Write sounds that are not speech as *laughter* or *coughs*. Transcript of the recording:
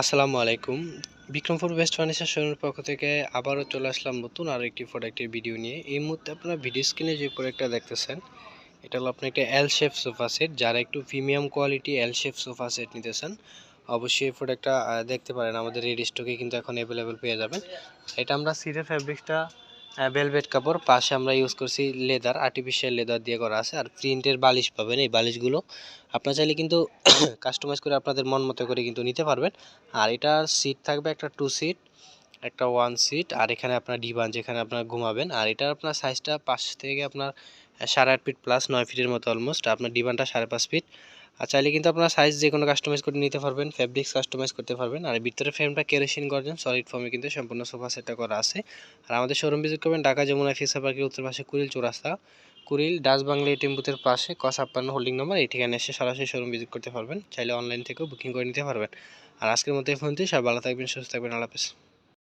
আসসালামু আলাইকুম। Bikrampur best furniture শোরুমের পক্ষ থেকে আবারও চলে আসলাম নতুন আর একটি প্রোডাক্টের ভিডিও নিয়ে। এই মুহূর্তে আপনারা ভিডিও স্ক্রিনে যে প্রোডাক্টটা দেখতেছেন, এটা হলো আপনার একটা এল শেপ সোফা সেট যারা একটু premium quality L shape sofa set নিতেছেন, অবশ্যই এই প্রোডাক্টটা দেখতে পারেন। আমাদের রেডি স্টকে কিন্তু এখন অ্যাভেলেবেল পেয়ে যাবেন। এটা আমরা সিরে ফ্যাব্রিক্সটা ভেলভেট কাপড়, পাশে আমরা ইউজ করছি লেদার আর্টিফিশিয়াল লেদার দিয়ে করা আছে। আর প্রিন্টের বালিশ পাবেন, এই বালিশগুলো আপনার চাইলে কিন্তু *coughs* কাস্টমাইজ করে আপনাদের মন মতো করে কিন্তু নিতে পারবেন। আর এটার সিট থাকবে একটা টু সিট একটা ওয়ান সিট আর এখানে আপনার ডিবান যেখানে আপনার ঘুমাবেন, আর এটার আপনার সাইজটা পাঁচ থেকে আপনার সাড়ে আট ফিট প্লাস নয় ফিটের মতো অলমোস্ট আপনার ডিবানটা সাড়ে পাঁচ ফিট আর চাইলে কিন্তু আপনার সাইজ যে কোনো কাস্টমাইজ করে নিতে পারবেন ফ্যাব্রিক্স কাস্টমাইজ করতে পারবেন। আর ভিতরে ফ্রেমটা কেরোসিন গর্জন সলিড ফর্মে কিন্তু সম্পূর্ণ সোফা সেটটা করা আছে। আর আমাদের শোরুম ভিজিট করবেন ঢাকা, যমুনা ফিসা পার্কের উত্তর পাশে কুড়িল চৌরাস্তা। কুড়িল ডাচ বাংলা এটিএম বুথের পাশে, ক ছাপ্পান্ন হোল্ডিং নম্বর এই ঠিকানা এসে সরাসরি শোরুম ভিজিট করতে পারবেন। চাইলে অনলাইন থেকেও বুকিং করে নিতে পারবেন। আর আজকের মতো এই ফোনটি সব ভালো থাকবেন, সুস্থ থাকবেন, আল্লাহ